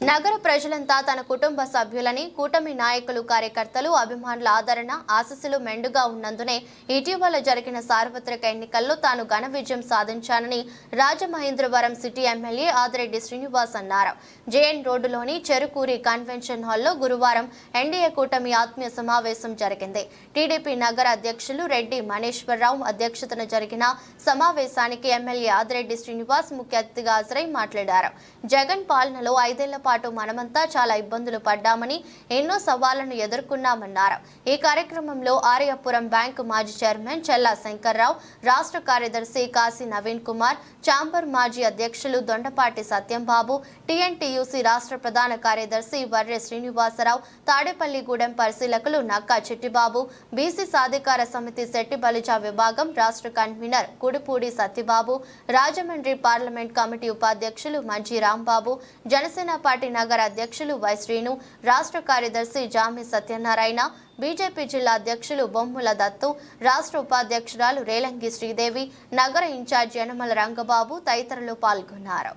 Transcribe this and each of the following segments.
నగర ప్రజలంతా తన కుటుంబ సభ్యులని కూటమి నాయకులు కార్యకర్తలు అభిమానుల ఆదరణ ఆశస్సులు మెండుగా ఉన్నందునే ఇటీవల జరిగిన సార్వత్రిక ఎన్నికల్లో తాను ఘన విజయం సాధించానని రాజమహేంద్రవరం సిటీ ఎమ్మెల్యే ఆదిరెడ్డి శ్రీనివాస్ అన్నారు. జేఎన్ రోడ్డులోని చెరుకూరి కన్వెన్షన్ హాల్లో గురువారం ఎన్డీఏ కూటమి ఆత్మీయ సమావేశం జరిగింది. టీడీపీ నగర అధ్యక్షులు రెడ్డి మనేశ్వరరావు అధ్యక్షతన జరిగిన సమావేశానికి ఎమ్మెల్యే ఆదిరెడ్డి శ్రీనివాస్ ముఖ్య అతిథిగా హాజరై మాట్లాడారు. జగన్ పాలనలో ఐదేళ్ళ పాటు మనమంతా చాలా ఇబ్బందులు పడ్డామని ఎన్నో సవాళ్ళను ఎదుర్కొన్నామన్నారు. ఈ కార్యక్రమంలో ఆర్యపురం బ్యాంకు మాజీ చైర్మన్ చెల్లా శంకర్రావు రాష్ట్ర కార్యదర్శి కాశీ నవీన్ కుమార్ చాంబర్ మాజీ అధ్యక్షులు దొండపాటి సత్యంబాబు టీఎన్టీయూసీ రాష్ట్ర ప్రధాన కార్యదర్శి వర్రె శ్రీనివాసరావు తాడేపల్లిగూడెం పరిశీలకులు నక్కా చిట్టిబాబు బీసీ సాధికార సమితి శెట్టి బలిజా విభాగం రాష్ట్ర convener Kudipudi Satyababu Rajahmundry parliament committee ఉపాధ్యక్షులు మంజీ రాంబాబు జనసేన పార్టీ పార్టీ నగర అధ్యక్షులు వై శ్రీను రాష్ట్ర కార్యదర్శి జామి సత్యనారాయణ బీజేపీ జిల్లా అధ్యక్షులు బొమ్ముల దత్తు రాష్ట్ర ఉపాధ్యక్షురాలు రేలంగి శ్రీదేవి నగర ఇన్ఛార్జ్ యనమల రంగబాబు తదితరులు పాల్గొన్నారు.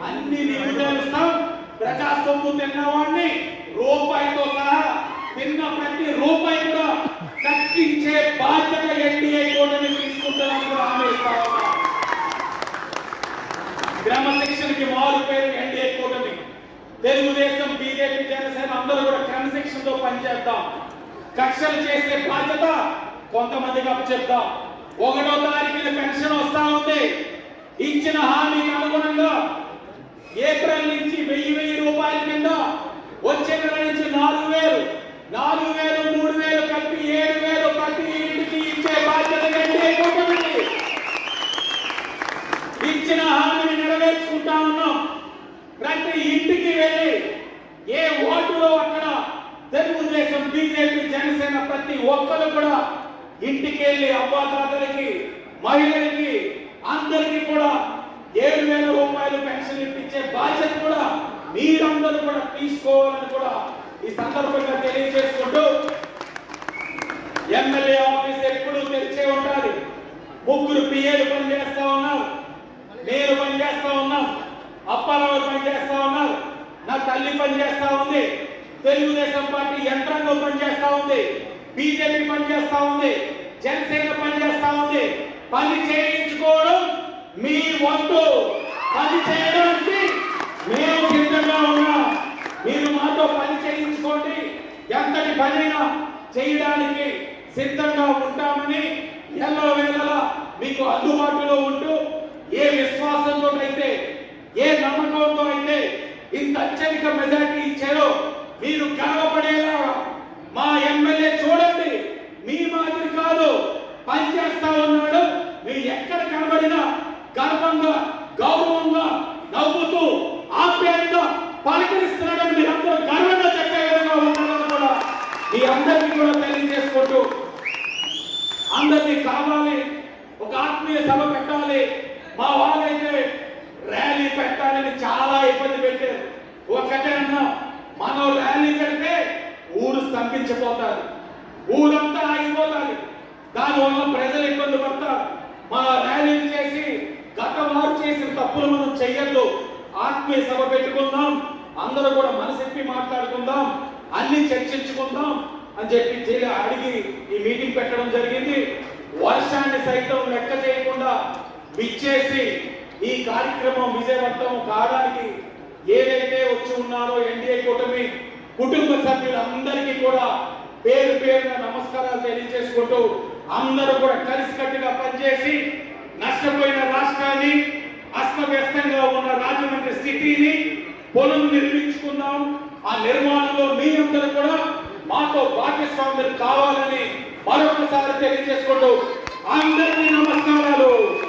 కమిటీ తిన్నవాడిని రూపాయితో సహా తిన్న ప్రతి రూపాయి కూడా కట్టించే బాధ్యత ఎన్డీఏ కూటమి తీసుకుంటున్నాం కూడా హామీ ఇస్తా ఉన్నాం క్రమశిక్షణకి మారు పేరు ఎన్డీఏ కూటమి. తెలుగుదేశం బీజేపీ జనసేన అందరూ కూడా క్రమశిక్షణతో పనిచేద్దాం. కక్షలు చేసే బాధ్యత కొంతమందికి అప్పచెప్దాం. ఒకటో తారీఖున పెన్షన్ వస్తా ఉంది. ఇచ్చిన హామీకి అనుగుణంగా ఏప్రిల్ నుంచి వెయ్యి వెయ్యి రూపాయల కింద వచ్చే నెల నుంచి నాలుగు వేలు నాలుగు వేలు మూడు వేలు కలిపి ఏడు వేలు ప్రతి ఇంటికి ఇచ్చే బాధ్యత కంటే కూటమిది ఇచ్చిన హామీని నెరవేర్చుకుంటా ఉన్నాం ప్రతి ఇంటికి వెళ్ళి ఏ ఓటులో అక్కడ తెలుగుదేశం బీజేపీ జనసేన ప్రతి ఒక్కరు కూడా ఇంటికి వెళ్ళి అవ్వాతాతలకి మహిళలకి అందరికీ కూడా ఏడు వేల రూపాయలు పెన్షన్ ఇప్పించే బాధ్యత కూడా మీరందరూ కూడా తీసుకోవాలని కూడా ఈ సందర్భంగా తెలియజేసుకుంటూ ఎమ్మెల్యే ఆఫీస్ ఎప్పుడు తెరిచే ఉండాలి. ముగ్గురు పిఏలు పనిచేస్తా ఉన్నారు. నేను పనిచేస్తా ఉన్నాం అప్పారావు పనిచేస్తా ఉన్నారు. నా తల్లి పనిచేస్తా ఉంది. తెలుగుదేశం పార్టీ యంత్రాంగం పనిచేస్తా ఉంది. బీజేపీ పనిచేస్తా ఉంది జనసేన పనిచేస్తా ఉంది. పని చేయించుకోవడం మీ వంతు. పని చేయడానికి మేము సిద్ధంగా ఉన్నాం. మీరు మాతో పని చేయించుకోండి. ఎంతటి పనైనా చేయడానికి సిద్ధంగా ఉంటామని ఎల్లో వేళలా మీకు అందుబాటులో ఉంటూ ఏ విశ్వాసంతో అయితే ఏ నమ్మకంతో అయితే ఇంత అత్యధిక మెజార్టీ ఇచ్చారో మీరు గర్వపడేలా మా ఎమ్మెల్యే చూడండి మీ మాదిరి కాదు పనిచేస్తా ఉన్నాడు మీరు ఎక్కడ కనబడినా ఆనందంగా గౌరవంగా నవ్వుతూ ఆప్యాయంగా పలకరిస్తున్నాడని మీరందరూ గర్వంగా చెప్పే విధంగా ఉన్నారని కూడా మీ అందరికీ కూడా తెలియజేసుకుంటూ అందరినీ కావాలి ఒక ఆత్మీయ సభ పెట్టాలి. మా వాళ్ళైతే ర్యాలీ పెట్టాలని చాలా ఇబ్బంది పెట్టారు. ఒకటే అన్నా మనం ర్యాలీ పెడితే ఊరు స్తంభించిపోతారు. ఊరంతా ఆగిపోతారు. దానివల్ల ప్రజలు ఇబ్బంది పడతారు. మా ర్యాలీలు చేసి గత వారు చేసిన తప్పులు మనం చెయ్యద్దు. ఆత్మీయ సభ పెట్టుకుందాం. అందరూ కూడా మనసెప్పి మాట్లాడుకుందాం. అన్ని చర్చించుకుందాం అని చెప్పి అడిగి ఈ మీటింగ్ పెట్టడం జరిగింది. వర్షాన్ని సైతం లెక్క చేయకుండా విచ్చేసి ఈ కార్యక్రమం విజయవంతం కావడానికి ఏదైతే వచ్చి ఉన్నారో ఎన్డీఏ కూటమి కుటుంబ సభ్యులందరికీ కూడా పేరు పేరున నమస్కారాలు తెలియజేసుకుంటూ అందరూ కూడా కలిసికట్టుగా పనిచేసి నష్టపోయిన అస్తవ్యస్తంగా ఉన్న రాజమండ్రి సిటీని పొలం నిర్మించుకుందాం. ఆ నిర్మాణంలో మీ అందరూ కూడా మాతో భాగస్వాములు కావాలని మరొకసారి తెలియజేసుకుంటూ అందరికీ నమస్కారాలు.